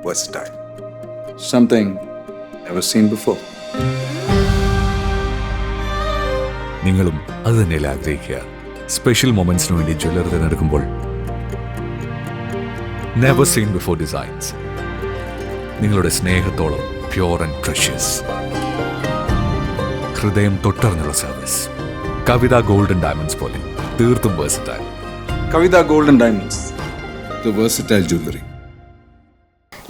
Versatile. Something never seen before. നിങ്ങളും അത് തന്നെയല്ല ആഗ്രഹിക്കുക സ്പെഷ്യൽ മൊമെന്റ്സിന് വേണ്ടി ജ്വല്ലറി തിരഞ്ഞെടുക്കുമ്പോൾ നെവർ സീൻ ബിഫോർ ഡിസൈൻസ് നിങ്ങളുടെ സ്നേഹത്തോളം പ്യുവർ ആൻഡ് പ്രഷ്യസ് ഹൃദയം തൊട്ടറിഞ്ഞുള്ള സർവീസ് കവിത ഗോൾഡൻ ഡയമണ്ട്സ് പോലെ തീർത്തും versatile Kavitha golden diamonds jewelry.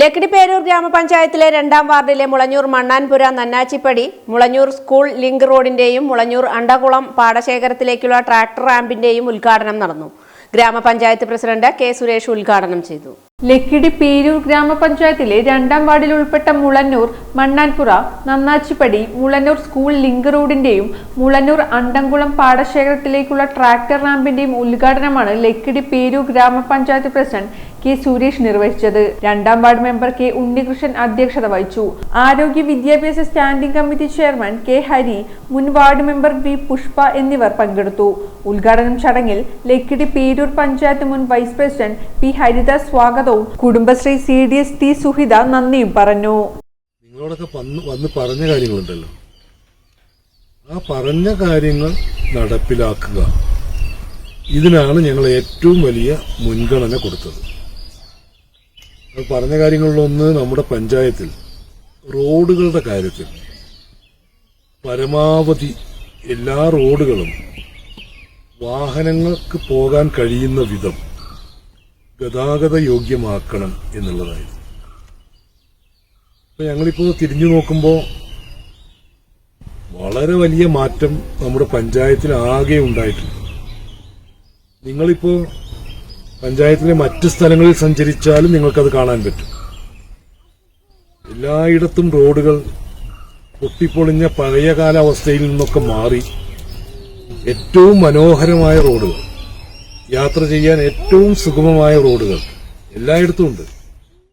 Lakkidipperur ഗ്രാമപഞ്ചായത്തിലെ രണ്ടാം വാർഡിലെ മുളഞ്ഞൂർ മണ്ണാൻപുര നന്നാച്ചിപ്പടി മുളഞ്ഞൂർ സ്കൂൾ ലിങ്ക് റോഡിന്റെയും മുളഞ്ഞൂർ അണ്ടകുളം പാടശേഖരത്തിലേക്കുള്ള ട്രാക്ടർ റാമ്പിന്റെയും ഉദ്ഘാടനം നടന്നു. ഗ്രാമപഞ്ചായത്ത് പ്രസിഡന്റ് കെ സുരേഷ് ഉദ്ഘാടനം ചെയ്തു. ലക്കിടി പേരൂർ ഗ്രാമപഞ്ചായത്തിലെ രണ്ടാം വാർഡിൽ ഉൾപ്പെട്ട മുളന്നൂർ മണ്ണാൻപുറ നന്നാച്ചിപ്പടി മുളന്നൂർ സ്കൂൾ ലിങ്ക് റോഡിന്റെയും മുളന്നൂർ അണ്ടംകുളം പാടശേഖരത്തിലേക്കുള്ള ട്രാക്ടർ റാമ്പിന്റെയും ഉദ്ഘാടനമാണ് ലക്കിടി പേരൂർ ഗ്രാമപഞ്ചായത്ത് പ്രസിഡന്റ് കെ സുരേഷ് നിർവഹിച്ചത്. രണ്ടാം വാർഡ് മെമ്പർ കെ ഉണ്ണികൃഷ്ണൻ അധ്യക്ഷത വഹിച്ചു. ആരോഗ്യ വിദ്യാഭ്യാസ standing committee chairman K Hari മുൻ വാർഡ് മെമ്പർ വി പുഷ്പ എന്നിവർ പങ്കെടുത്തു. ഉദ്ഘാടനം ചടങ്ങിൽ ലക്കിടി പേരൂർ പഞ്ചായത്ത് മുൻ വൈസ് പ്രസിഡന്റ് പി ഹരിദാസ് സ്വാഗതവും Kudumbashree C D S T Suhitha നന്ദിയും പറഞ്ഞു. വന്ന് ആ പറഞ്ഞ കാര്യങ്ങൾ നടപ്പിലാക്കുക. ഇതിനാണ് ഞങ്ങൾ ഏറ്റവും വലിയ മുൻഗണന കൊടുത്തത്. പറഞ്ഞ കാര്യങ്ങളിലൊന്ന് നമ്മുടെ പഞ്ചായത്തിൽ റോഡുകളുടെ കാര്യത്തിൽ. പരമാവധി എല്ലാ റോഡുകളും വാഹനങ്ങൾക്ക് പോകാൻ കഴിയുന്ന വിധം ഗതാഗത യോഗ്യമാക്കണം എന്നുള്ളതായിരുന്നു. അപ്പൊ ഞങ്ങളിപ്പോ തിരിഞ്ഞു നോക്കുമ്പോൾ വളരെ വലിയ മാറ്റം നമ്മുടെ പഞ്ചായത്തിൽ ആകെ ഉണ്ടായിട്ടുണ്ട്. നിങ്ങളിപ്പോ പഞ്ചായത്തിലെ മറ്റ് സ്ഥലങ്ങളിൽ സഞ്ചരിച്ചാലും നിങ്ങൾക്കത് കാണാൻ പറ്റും. എല്ലായിടത്തും റോഡുകൾ പൊട്ടിപ്പൊളിഞ്ഞ പഴയ കാലാവസ്ഥയിൽ നിന്നൊക്കെ മാറി ഏറ്റവും മനോഹരമായ റോഡുകൾ. യാത്ര ചെയ്യാൻ ഏറ്റവും സുഗമമായ റോഡുകൾ എല്ലായിടത്തും ഉണ്ട്.